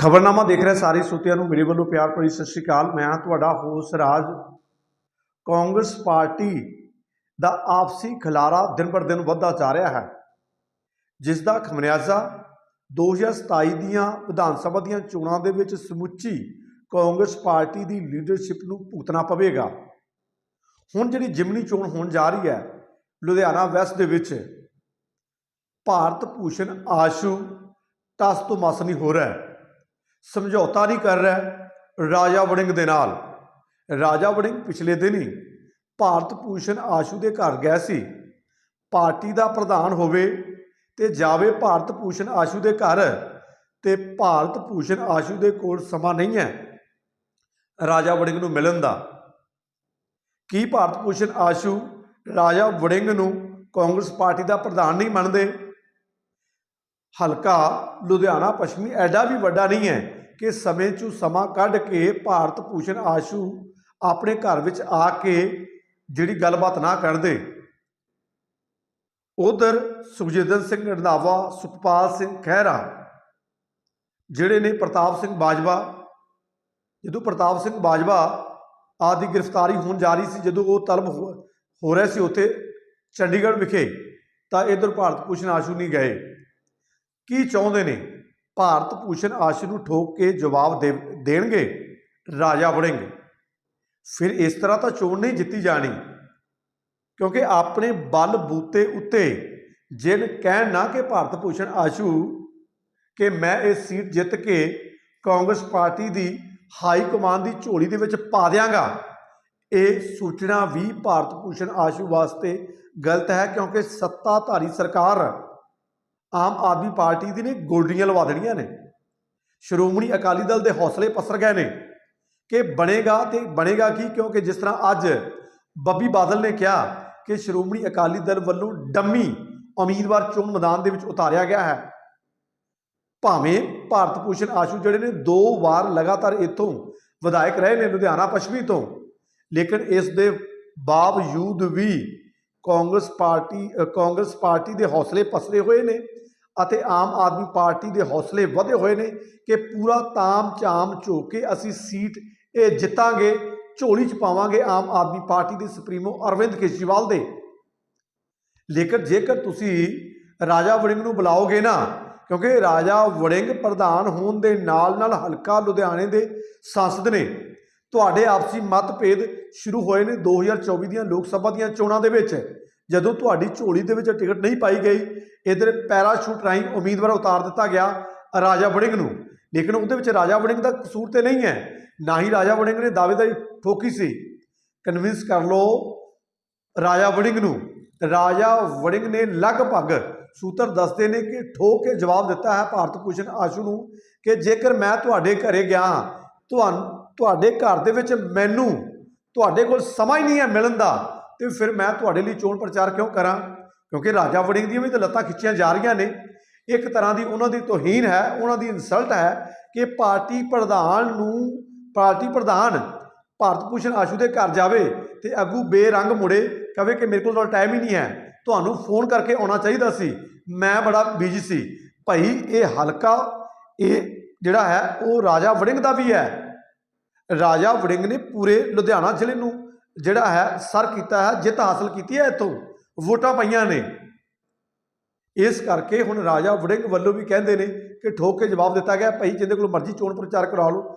ਖਬਰਨਾਮਾ ਦੇਖ ਰਹੇ ਸਾਰੇ ਸਰੋਤਿਆਂ ਨੂੰ, ਮੇਰੇ ਵੱਲੋਂ ਪਿਆਰ ਭਰੀ ਸਤਿ ਸ਼੍ਰੀ ਅਕਾਲ। ਮੈਂ ਹਾਂ ਤੁਹਾਡਾ ਹੋਸ਼ ਰਾਜ। ਕਾਂਗਰਸ ਪਾਰਟੀ ਦਾ ਆਪਸੀ ਖਿਲਾਰਾ ਦਿਨ ਪਰ ਦਿਨ ਵੱਧਦਾ ਜਾ ਰਿਹਾ ਹੈ। ਜਿਸ ਦਾ ਖਮਿਆਜ਼ਾ 2027 ਦੀਆਂ ਵਿਧਾਨ ਸਭਾ ਦੀਆਂ ਚੋਣਾਂ ਦੇ ਵਿੱਚ ਸਮੁੱਚੀ ਕਾਂਗਰਸ ਪਾਰਟੀ ਦੀ ਲੀਡਰਸ਼ਿਪ ਨੂੰ ਭੁਗਤਣਾ ਪਵੇਗਾ। ਹੁਣ ਜਿਹੜੀ ਜਿਮਨੀ ਚੋਣ ਹੋਣ ਜਾ ਰਹੀ ਹੈ, ਲੁਧਿਆਣਾ ਵੈਸਟ ਦੇ ਵਿੱਚ, ਭਾਰਤ ਭੂਸ਼ਣ ਆਸ਼ੂ, ਟਸ ਤੋਂ ਮਸ ਨਹੀਂ ਹੋ ਰਿਹਾ। ਸਮਝੌਤਾ ਨਹੀਂ ਕਰ ਰਿਹਾ ਰਾਜਾ ਵੜਿੰਗ ਦੇ ਨਾਲ। ਰਾਜਾ ਵੜਿੰਗ ਪਿਛਲੇ ਦਿਨ ਹੀ ਭਾਰਤ ਭੂਸ਼ਣ ਆਸ਼ੂ ਦੇ ਘਰ ਗਿਆ ਸੀ। ਪਾਰਟੀ ਦਾ ਪ੍ਰਧਾਨ ਹੋਵੇ ਤੇ ਜਾਵੇ ਭਾਰਤ ਭੂਸ਼ਣ ਆਸ਼ੂ ਦੇ ਘਰ ਤੇ ਭਾਰਤ ਭੂਸ਼ਣ ਆਸ਼ੂ ਦੇ ਕੋਲ ਸਮਾਂ ਨਹੀਂ ਹੈ ਰਾਜਾ ਵੜਿੰਗ ਨੂੰ ਮਿਲਣ ਦਾ। ਕੀ ਭਾਰਤ ਭੂਸ਼ਣ ਆਸ਼ੂ ਰਾਜਾ ਵੜਿੰਗ ਨੂੰ ਕਾਂਗਰਸ ਪਾਰਟੀ ਦਾ ਪ੍ਰਧਾਨ ਨਹੀਂ ਮੰਨਦੇ? ਹਲਕਾ ਲੁਧਿਆਣਾ ਪੱਛਮੀ ਐਡਾ ਵੀ ਵੱਡਾ ਨਹੀਂ ਹੈ। ਕਿ ਸਮੇਂ 'ਚੋਂ ਸਮਾਂ ਕੱਢ ਕੇ ਭਾਰਤ ਭੂਸ਼ਣ ਆਸ਼ੂ ਆਪਣੇ ਘਰ ਵਿੱਚ ਆ ਕੇ ਜਿਹੜੀ ਗੱਲਬਾਤ ਨਾ ਕਰਦੇ ਉਧਰ ਸੁਖਜਿੰਦਰ ਸਿੰਘ ਰੰਧਾਵਾ, ਸੁਖਪਾਲ ਸਿੰਘ ਖਹਿਰਾ, ਜਿਹੜੇ ਨੇ ਪ੍ਰਤਾਪ ਸਿੰਘ ਬਾਜਵਾ, ਜਦੋਂ ਪ੍ਰਤਾਪ ਸਿੰਘ ਬਾਜਵਾ ਆਦੀ ਗ੍ਰਿਫਤਾਰੀ ਹੋਣ ਜਾ ਰਹੀ ਸੀ, ਜਦੋਂ ਉਹ ਤਲਬ ਹੋ ਹੋ ਰਿਹਾ ਸੀ ਉੱਥੇ ਚੰਡੀਗੜ੍ਹ ਵਿਖੇ, ਤਾਂ ਇਧਰ ਭਾਰਤ ਭੂਸ਼ਣ ਆਸ਼ੂ ਨਹੀਂ ਗਏ। ਕੀ ਚਾਹੁੰਦੇ ਨੇ? ਭਾਰਤ ਭੂਸ਼ਣ ਆਸ਼ੂ ਨੂੰ ਠੋਕ ਕੇ ਜਵਾਬ ਦੇ, ਦੇਣਗੇ, ਰਾਜਾ ਵੜਿੰਗ। ਫਿਰ ਇਸ ਤਰ੍ਹਾਂ ਤਾਂ ਚੋਣ ਨਹੀਂ ਜਿੱਤੀ ਜਾਣੀ, ਕਿਉਂਕਿ ਆਪਣੇ ਬਲ ਬੂਤੇ ਉੱਤੇ ਜਿਨ ਕਹਿਣ ਨਾ ਕਿ ਭਾਰਤ ਭੂਸ਼ਣ ਆਸ਼ੂ ਕਿ ਮੈਂ ਇਹ ਸੀਟ ਜਿੱਤ ਕੇ ਕਾਂਗਰਸ ਪਾਰਟੀ ਦੀ ਹਾਈ ਕਮਾਂਡ ਦੀ ਝੋਲੀ ਦੇ ਵਿੱਚ ਪਾ ਦਿਆਂਗਾ, ਇਹ ਸੂਚਨਾ ਵੀ ਭਾਰਤ ਭੂਸ਼ਣ ਆਸ਼ੂ ਵਾਸਤੇ ਗਲਤ ਹੈ ਕਿਉਂਕਿ ਸੱਤਾਧਾਰੀ ਸਰਕਾਰ ਆਮ ਆਦਮੀ ਪਾਰਟੀ ਦੀ ਨੇ ਗੋਲਡੀਆਂ ਲਵਾ ਦੇਣੀਆਂ ਨੇ। ਸ਼੍ਰੋਮਣੀ ਅਕਾਲੀ ਦਲ ਦੇ ਹੌਸਲੇ ਪਸਰ ਗਏ ਨੇ ਕਿ ਬਣੇਗਾ ਤੇ ਬਣੇਗਾ ਕੀ, ਕਿਉਂਕਿ ਜਿਸ ਤਰ੍ਹਾਂ ਅੱਜ ਬੱਬੀ ਬਾਦਲ ਨੇ ਕਿਹਾ ਕਿ ਸ਼੍ਰੋਮਣੀ ਅਕਾਲੀ ਦਲ ਵੱਲੋਂ ਡੰਮੀ ਉਮੀਦਵਾਰ ਚੋਣ ਮੈਦਾਨ ਦੇ ਵਿੱਚ ਉਤਾਰਿਆ ਗਿਆ ਹੈ। ਭਾਵੇਂ ਭਾਰਤ ਭੂਸ਼ਣ ਆਸ਼ੂ ਜਿਹੜੇ ਨੇ ਦੋ ਵਾਰ ਲਗਾਤਾਰ ਇੱਥੋਂ ਵਿਧਾਇਕ ਰਹੇ ਨੇ, ਲੁਧਿਆਣਾ ਪੱਛਮੀ ਤੋਂ, ਲੇਕਿਨ ਇਸ ਦੇ ਬਾਵਜੂਦ ਵੀ ਕਾਂਗਰਸ ਪਾਰਟੀ ਕਾਂਗਰਸ ਪਾਰਟੀ ਦੇ ਹੌਸਲੇ ਪਸਰੇ ਹੋਏ ਨੇ ਅਤੇ ਆਮ ਆਦਮੀ ਪਾਰਟੀ ਦੇ ਹੌਸਲੇ ਵਧੇ ਹੋਏ ਨੇ ਕਿ ਪੂਰਾ ਤਾਮ ਚਾਮ ਝੋ ਕੇ ਅਸੀਂ ਸੀਟ ਇਹ ਜਿੱਤਾਂਗੇ, ਝੋਲੀ ਚ ਪਾਵਾਂਗੇ ਆਮ ਆਦਮੀ ਪਾਰਟੀ ਦੇ ਸੁਪਰੀਮੋ ਅਰਵਿੰਦ ਕੇਜਰੀਵਾਲ ਦੇ। ਲੇਕਿਨ ਜੇਕਰ ਤੁਸੀਂ ਰਾਜਾ ਵੜਿੰਗ ਨੂੰ ਬੁਲਾਓਗੇ ਨਾ, ਕਿਉਂਕਿ ਰਾਜਾ ਵੜਿੰਗ ਪ੍ਰਧਾਨ ਹੋਣ ਦੇ ਨਾਲ ਨਾਲ ਹਲਕਾ ਲੁਧਿਆਣੇ ਦੇ ਸੰਸਦ ਨੇ ਤੁਹਾਡੇ ਆਪਸੀ ਮਤਭੇਦ ਸ਼ੁਰੂ ਹੋਏ ਨੇ 2024 ਦੀਆਂ ਲੋਕ ਸਭਾ ਦੀਆਂ ਚੋਣਾਂ ਦੇ ਵਿੱਚ। ਜਦੋਂ ਤੁਹਾਡੀ ਝੋਲੀ ਦੇ ਵਿੱਚ ਟਿਕਟ ਨਹੀਂ ਪਾਈ ਗਈ, ਇਧਰ ਪੈਰਾਸ਼ੂਟ ਰਾਹੀਂ ਉਮੀਦਵਾਰ ਉਤਾਰ ਦਿੱਤਾ ਗਿਆ ਰਾਜਾ ਵੜਿੰਗ ਨੂੰ। ਲੇਕਿਨ ਉਹਦੇ ਵਿੱਚ ਰਾਜਾ ਵੜਿੰਗ ਦਾ ਕਸੂਰ ਤੇ ਨਹੀਂ ਹੈ। ਨਾ ਹੀ ਰਾਜਾ ਵੜਿੰਗ ਨੇ ਦਾਅਵੇਦਾਰੀ ਠੋਕੀ ਸੀ। ਕਨਵਿੰਸ ਕਰ ਲਓ ਰਾਜਾ ਵੜਿੰਗ ਨੂੰ। ਰਾਜਾ ਵੜਿੰਗ ਨੇ ਲਗਭਗ ਸੂਤਰ ਦੱਸਦੇ ਨੇ ਕਿ ਠੋਕ ਕੇ ਜਵਾਬ ਦਿੱਤਾ ਹੈ ਭਾਰਤ ਭੂਸ਼ਣ ਆਸ਼ੂ ਨੂੰ ਕਿ ਜੇਕਰ ਮੈਂ ਤੁਹਾਡੇ ਘਰੇ ਗਿਆ ਤੁਹਾਨੂੰ ਤੁਹਾਡੇ ਘਰ ਦੇ ਵਿੱਚ ਮੈਨੂੰ ਤੁਹਾਡੇ ਕੋਲ ਸਮਾਂ ਹੀ ਨਹੀਂ ਹੈ ਮਿਲਣ ਦਾ, ਤੇ ਫਿਰ ਮੈਂ ਤੁਹਾਡੇ ਲਈ ਚੋਣ ਪ੍ਰਚਾਰ ਕਿਉਂ ਕਰਾਂ? ਕਿਉਂਕਿ ਰਾਜਾ ਵੜਿੰਗ ਦੀਆਂ ਵੀ ਤਾਂ ਲੱਤਾਂ ਖਿੱਚੀਆਂ ਜਾ ਰਹੀਆਂ ਨੇ। ਇੱਕ ਤਰ੍ਹਾਂ ਦੀ ਉਹਨਾਂ ਦੀ ਤੋਹੀਨ ਹੈ, ਉਹਨਾਂ ਦੀ ਇਨਸਲਟ ਹੈ ਕਿ ਪਾਰਟੀ ਪ੍ਰਧਾਨ ਨੂੰ, ਪਾਰਟੀ ਪ੍ਰਧਾਨ ਭਾਰਤ ਭੂਸ਼ਣ ਆਸ਼ੂ ਦੇ ਘਰ ਜਾਵੇ ਤੇ ਅੱਗੂ ਬੇਰੰਗ ਮੁੜੇ ਕਵੇ ਕਿ ਮੇਰੇ ਕੋਲ ਤਾਂ ਟਾਈਮ ਹੀ ਨਹੀਂ ਹੈ, ਤੁਹਾਨੂੰ ਫੋਨ ਕਰਕੇ ਆਉਣਾ ਚਾਹੀਦਾ ਸੀ। ਮੈਂ ਬੜਾ ਬਿਜ਼ੀ ਸੀ। ਭਾਈ ਇਹ ਹਲਕਾ, ਇਹ ਜਿਹੜਾ ਹੈ, ਉਹ ਰਾਜਾ ਵੜਿੰਗ ਦਾ ਵੀ ਹੈ। ਰਾਜਾ ਵੜਿੰਗ ਨੇ ਪੂਰੇ ਲੁਧਿਆਣਾ ਜ਼ਿਲ੍ਹੇ ਨੂੰ ਜਿਹੜਾ ਹੈ, ਸਰ ਕੀਤਾ ਹੈ, ਜਿੱਤ ਹਾਸਲ ਕੀਤੀ ਹੈ ਇੱਥੋਂ। ਵੋਟਾਂ ਪਈਆਂ ਨੇ। ਇਸ ਕਰਕੇ ਹੁਣ ਰਾਜਾ ਵੜਿੰਗ ਵੱਲੋਂ ਵੀ ਕਹਿੰਦੇ ਨੇ ਕਿ ਠੋਕ ਕੇ ਜਵਾਬ ਦਿੱਤਾ ਗਿਆ ਭਾਈ ਜਿਹਦੇ ਕੋਲ ਮਰਜ਼ੀ ਚੋਣ ਪ੍ਰਚਾਰ ਕਰਾ ਲਓ।